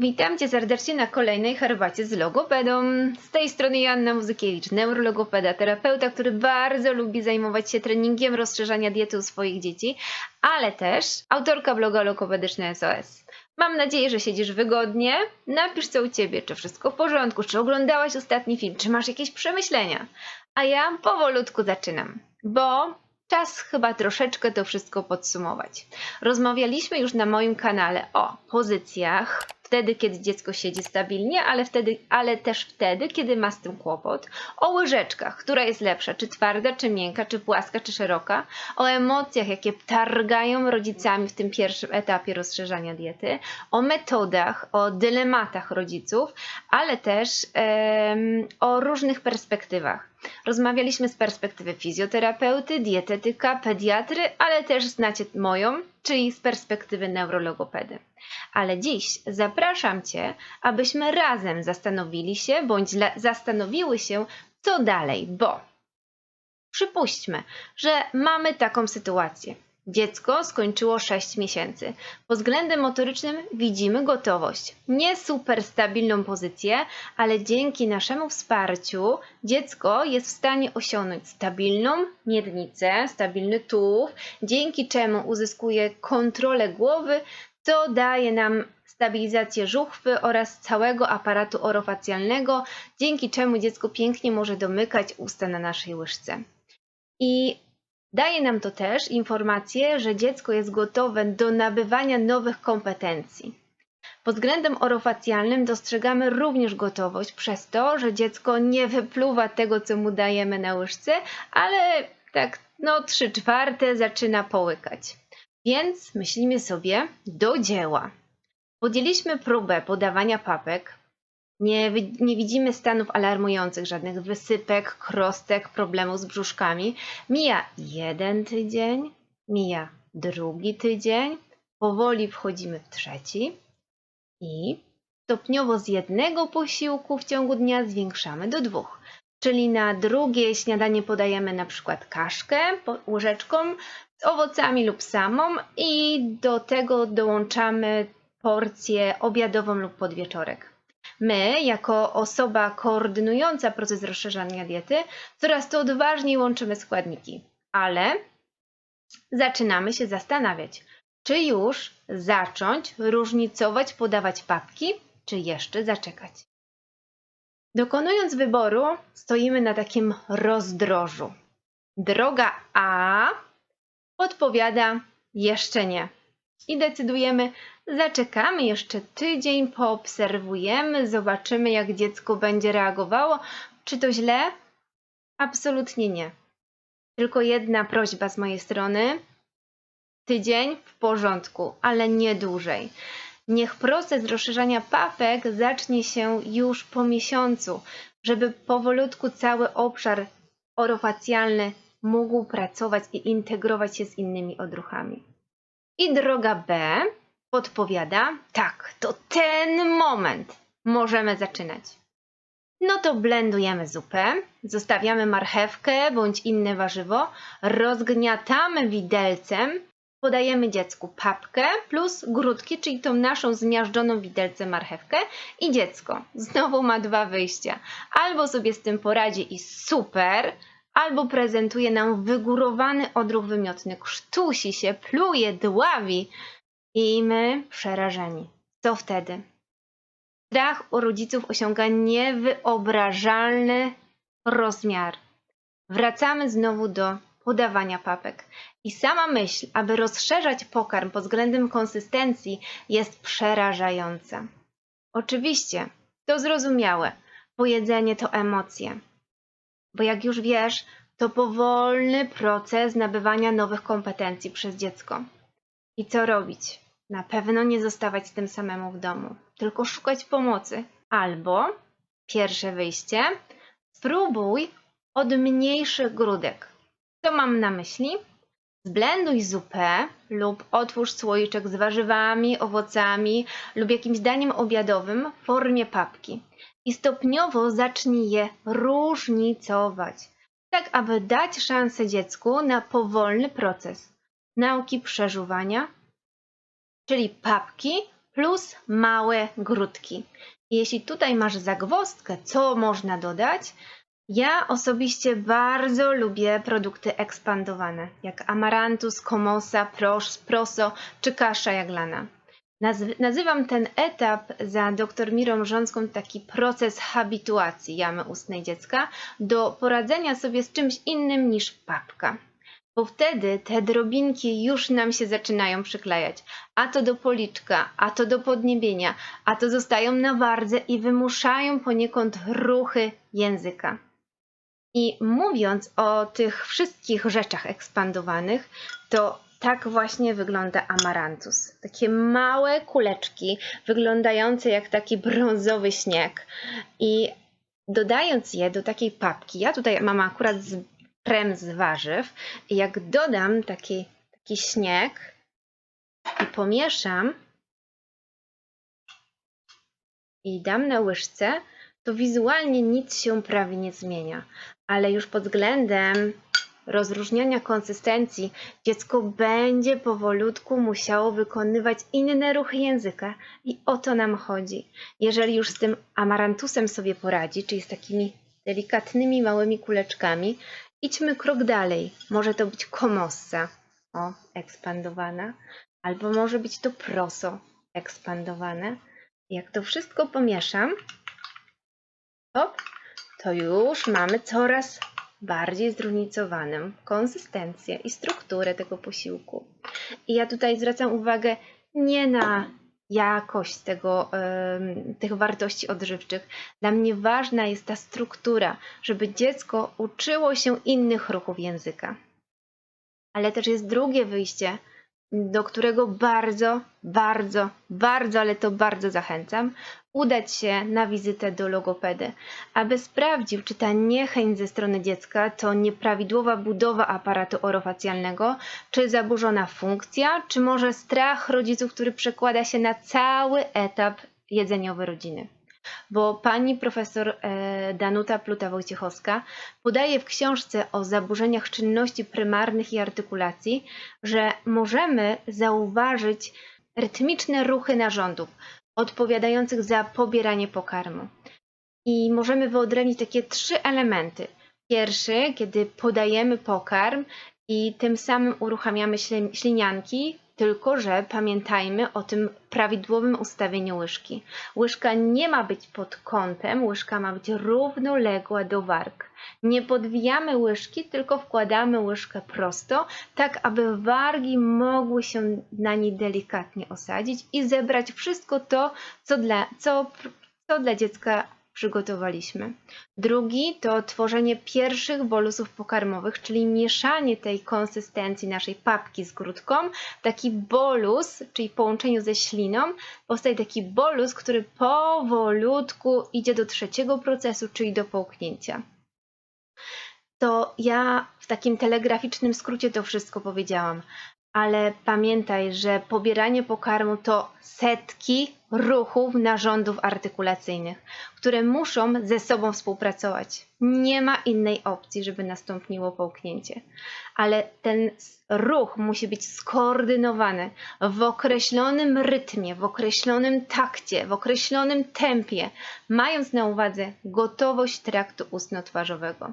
Witam Cię serdecznie na kolejnej herbacie z logopedą. Z tej strony Joanna Muzykiewicz, neurologopeda, terapeuta, który bardzo lubi zajmować się treningiem rozszerzania diety u swoich dzieci, ale też autorka bloga Logopedyczny SOS. Mam nadzieję, że siedzisz wygodnie. Napisz co u Ciebie, czy wszystko w porządku, czy oglądałaś ostatni film, czy masz jakieś przemyślenia. A ja powolutku zaczynam, bo czas chyba troszeczkę to wszystko podsumować. Rozmawialiśmy już na moim kanale o pozycjach, wtedy, kiedy dziecko siedzi stabilnie, ale, wtedy, ale też wtedy, kiedy ma z tym kłopot, o łyżeczkach, która jest lepsza, czy twarda, czy miękka, czy płaska, czy szeroka, o emocjach, jakie targają rodzicami w tym pierwszym etapie rozszerzania diety, o metodach, o dylematach rodziców, ale też em, o różnych perspektywach. Rozmawialiśmy z perspektywy fizjoterapeuty, dietetyka, pediatry, ale też znacie moją, czyli z perspektywy neurologopedy. Ale dziś zapraszam Cię, abyśmy razem zastanowili się bądź zastanowiły się, co dalej, bo przypuśćmy, że mamy taką sytuację. Dziecko skończyło 6 miesięcy. Pod względem motorycznym widzimy gotowość. Nie super stabilną pozycję, ale dzięki naszemu wsparciu dziecko jest w stanie osiągnąć stabilną miednicę, stabilny tułów, dzięki czemu uzyskuje kontrolę głowy, co daje nam stabilizację żuchwy oraz całego aparatu orofacjalnego, dzięki czemu dziecko pięknie może domykać usta na naszej łyżce. I daje nam to też informację, że dziecko jest gotowe do nabywania nowych kompetencji. Pod względem orofacjalnym dostrzegamy również gotowość przez to, że dziecko nie wypluwa tego, co mu dajemy na łyżce, ale tak no trzy czwarte zaczyna połykać. Więc myślimy sobie do dzieła. Podjęliśmy próbę podawania papek. Nie, nie widzimy stanów alarmujących, żadnych wysypek, krostek, problemów z brzuszkami. Mija jeden tydzień, mija drugi tydzień, powoli wchodzimy w trzeci i stopniowo z jednego posiłku w ciągu dnia zwiększamy do dwóch. Czyli na drugie śniadanie podajemy na przykład kaszkę łyżeczką z owocami lub samą i do tego dołączamy porcję obiadową lub podwieczorek. My, jako osoba koordynująca proces rozszerzania diety, coraz to odważniej łączymy składniki, ale zaczynamy się zastanawiać, czy już zacząć różnicować, podawać papki, czy jeszcze zaczekać. Dokonując wyboru, stoimy na takim rozdrożu. Droga A podpowiada jeszcze nie. I decydujemy, zaczekamy jeszcze tydzień, poobserwujemy, zobaczymy, jak dziecko będzie reagowało. Czy to źle? Absolutnie nie. Tylko jedna prośba z mojej strony. Tydzień w porządku, ale nie dłużej. Niech proces rozszerzania papek zacznie się już po miesiącu, żeby powolutku cały obszar orofacjalny mógł pracować i integrować się z innymi odruchami. I droga B podpowiada, tak, to ten moment możemy zaczynać. No to blendujemy zupę, zostawiamy marchewkę bądź inne warzywo, rozgniatamy widelcem, podajemy dziecku papkę plus grudki, czyli tą naszą zmiażdżoną widelcem marchewkę i dziecko znowu ma dwa wyjścia. Albo sobie z tym poradzi i super, albo prezentuje nam wygórowany odruch wymiotny, krztusi się, pluje, dławi i my przerażeni. Co wtedy? Strach u rodziców osiąga niewyobrażalny rozmiar. Wracamy znowu do podawania papek. I sama myśl, aby rozszerzać pokarm pod względem konsystencji jest przerażająca. Oczywiście, to zrozumiałe. Pojedzenie to emocje. Bo jak już wiesz, to powolny proces nabywania nowych kompetencji przez dziecko. I co robić? Na pewno nie zostawać tym samemu w domu, tylko szukać pomocy. Albo pierwsze wyjście, spróbuj od mniejszych grudek. Co mam na myśli? Zblenduj zupę lub otwórz słoiczek z warzywami, owocami lub jakimś daniem obiadowym w formie papki i stopniowo zacznij je różnicować, tak aby dać szansę dziecku na powolny proces nauki przeżuwania, czyli papki plus małe grudki. Jeśli tutaj masz zagwozdkę, co można dodać, ja osobiście bardzo lubię produkty ekspandowane, jak amarantus, komosa, pros, proso czy kasza jaglana. Nazywam ten etap za dr Mirą Rząską taki proces habituacji jamy ustnej dziecka do poradzenia sobie z czymś innym niż papka. Bo wtedy te drobinki już nam się zaczynają przyklejać. A to do policzka, a to do podniebienia, a to zostają na wardze i wymuszają poniekąd ruchy języka. I mówiąc o tych wszystkich rzeczach ekspandowanych, to tak właśnie wygląda amarantus. Takie małe kuleczki, wyglądające jak taki brązowy śnieg. I dodając je do takiej papki, ja tutaj mam akurat z krem z warzyw, i jak dodam taki, taki śnieg i pomieszam i dam na łyżce, to wizualnie nic się prawie nie zmienia, ale już pod względem rozróżniania konsystencji dziecko będzie powolutku musiało wykonywać inne ruchy języka i o to nam chodzi. Jeżeli już z tym amarantusem sobie poradzi, czyli z takimi delikatnymi małymi kuleczkami, idźmy krok dalej. Może to być komossa, o, ekspandowana, albo może być to proso, ekspandowane. Jak to wszystko pomieszam, hop, to już mamy coraz bardziej zróżnicowaną konsystencję i strukturę tego posiłku. I ja tutaj zwracam uwagę nie na jakość tego, tych wartości odżywczych. Dla mnie ważna jest ta struktura, żeby dziecko uczyło się innych ruchów języka. Ale też jest drugie wyjście, do którego bardzo, bardzo, bardzo, ale to bardzo zachęcam, udać się na wizytę do logopedy, aby sprawdził, czy ta niechęć ze strony dziecka to nieprawidłowa budowa aparatu orofacjalnego, czy zaburzona funkcja, czy może strach rodziców, który przekłada się na cały etap jedzeniowy rodziny bo pani profesor e, Danuta Pluta-Wojciechowska podaje w książce o zaburzeniach czynności prymarnych i artykulacji, że możemy zauważyć rytmiczne ruchy narządów odpowiadających za pobieranie pokarmu. I możemy wyodrębnić takie trzy elementy. Pierwszy, kiedy podajemy pokarm i tym samym uruchamiamy ślin- ślinianki, tylko że pamiętajmy o tym prawidłowym ustawieniu łyżki. Łyżka nie ma być pod kątem, łyżka ma być równoległa do warg. Nie podwijamy łyżki, tylko wkładamy łyżkę prosto, tak aby wargi mogły się na niej delikatnie osadzić i zebrać wszystko to, co dla, co, co dla dziecka przygotowaliśmy. Drugi to tworzenie pierwszych bolusów pokarmowych, czyli mieszanie tej konsystencji naszej papki z grudką. Taki bolus, czyli w połączeniu ze śliną, powstaje taki bolus, który powolutku idzie do trzeciego procesu, czyli do połknięcia. To ja w takim telegraficznym skrócie to wszystko powiedziałam, ale pamiętaj, że pobieranie pokarmu to setki ruchów narządów artykulacyjnych, które muszą ze sobą współpracować. Nie ma innej opcji, żeby nastąpiło połknięcie. Ale ten ruch musi być skoordynowany w określonym rytmie, w określonym takcie, w określonym tempie, mając na uwadze gotowość traktu ustno-twarzowego.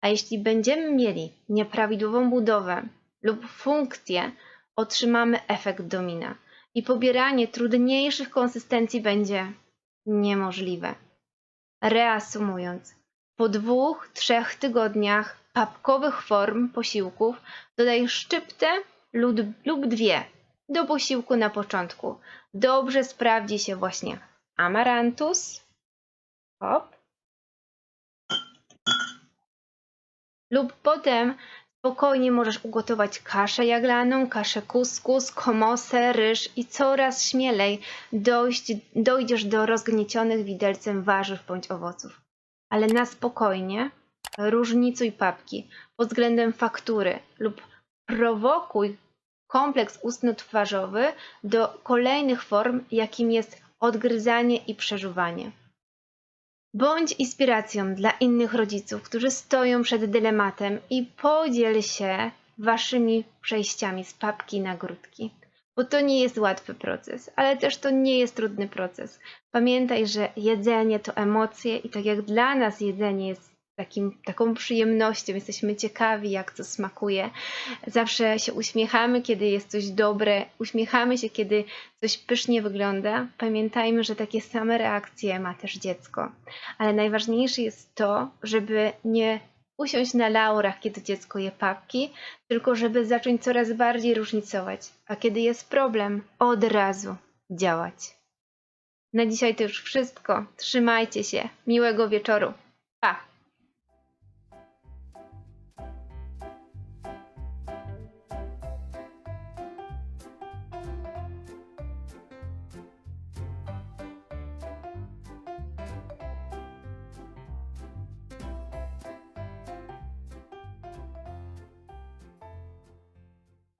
A jeśli będziemy mieli nieprawidłową budowę, lub funkcję, otrzymamy efekt domina i pobieranie trudniejszych konsystencji będzie niemożliwe. Reasumując, po dwóch, trzech tygodniach papkowych form posiłków dodaj szczyptę lub, lub dwie do posiłku na początku. Dobrze sprawdzi się właśnie amarantus, hop, lub potem Spokojnie możesz ugotować kaszę jaglaną, kaszę kuskus, komosę, ryż i coraz śmielej dojść, dojdziesz do rozgniecionych widelcem warzyw bądź owoców. Ale na spokojnie różnicuj papki pod względem faktury lub prowokuj kompleks ustno-twarzowy do kolejnych form, jakim jest odgryzanie i przeżuwanie. Bądź inspiracją dla innych rodziców, którzy stoją przed dylematem i podziel się waszymi przejściami z papki na grudki. bo to nie jest łatwy proces, ale też to nie jest trudny proces. Pamiętaj, że jedzenie to emocje i tak jak dla nas jedzenie jest takim, taką przyjemnością, jesteśmy ciekawi, jak to smakuje. Zawsze się uśmiechamy, kiedy jest coś dobre, uśmiechamy się, kiedy coś pysznie wygląda. Pamiętajmy, że takie same reakcje ma też dziecko. Ale najważniejsze jest to, żeby nie usiąść na laurach, kiedy dziecko je papki, tylko żeby zacząć coraz bardziej różnicować, a kiedy jest problem, od razu działać. Na dzisiaj to już wszystko. Trzymajcie się. Miłego wieczoru.